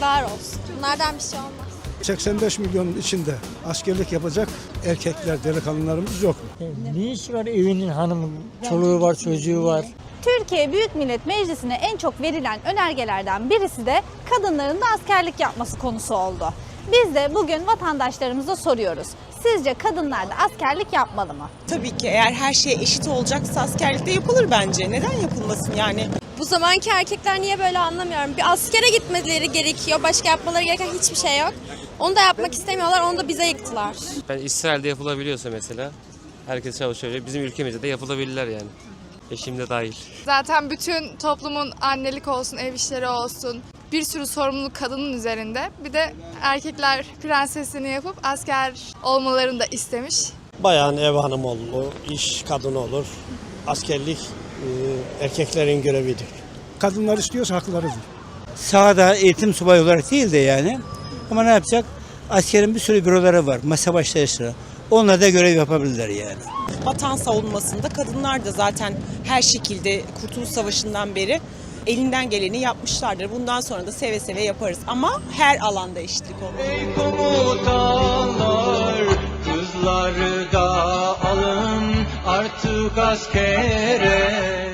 Yazıklar olsun. Bunlardan bir şey olmaz. 85 milyonun içinde askerlik yapacak erkekler, delikanlılarımız yok. Ne iş var evinin hanımın, çoluğu var, çocuğu var. Türkiye Büyük Millet Meclisi'ne en çok verilen önergelerden birisi de kadınların da askerlik yapması konusu oldu. Biz de bugün vatandaşlarımıza soruyoruz. Sizce kadınlar da askerlik yapmalı mı? Tabii ki eğer her şey eşit olacaksa askerlikte yapılır bence. Neden yapılmasın yani? Zamanki erkekler niye böyle anlamıyorum. Bir askere gitmeleri gerekiyor. Başka yapmaları gereken hiçbir şey yok. Onu da yapmak istemiyorlar. Onu da bize yıktılar. Yani İsrail'de yapılabiliyorsa mesela herkes çalışıyor. Bizim ülkemizde de yapılabilirler yani. Eşim de dahil. Zaten bütün toplumun annelik olsun, ev işleri olsun bir sürü sorumluluk kadının üzerinde. Bir de erkekler prensesini yapıp asker olmalarını da istemiş. Bayan ev hanım olur, iş kadını olur. Askerlik e, erkeklerin görevidir. Kadınlar istiyorsa haklarıdır. Sahada eğitim subayı olarak değil de yani. Ama ne yapacak? Askerin bir sürü büroları var. Masa başı çalışları. Onlar da görev yapabilirler yani. Vatan savunmasında kadınlar da zaten her şekilde Kurtuluş Savaşı'ndan beri elinden geleni yapmışlardır. Bundan sonra da seve seve yaparız. Ama her alanda eşitlik olmalı. komutanlar Kızları da alın artık askere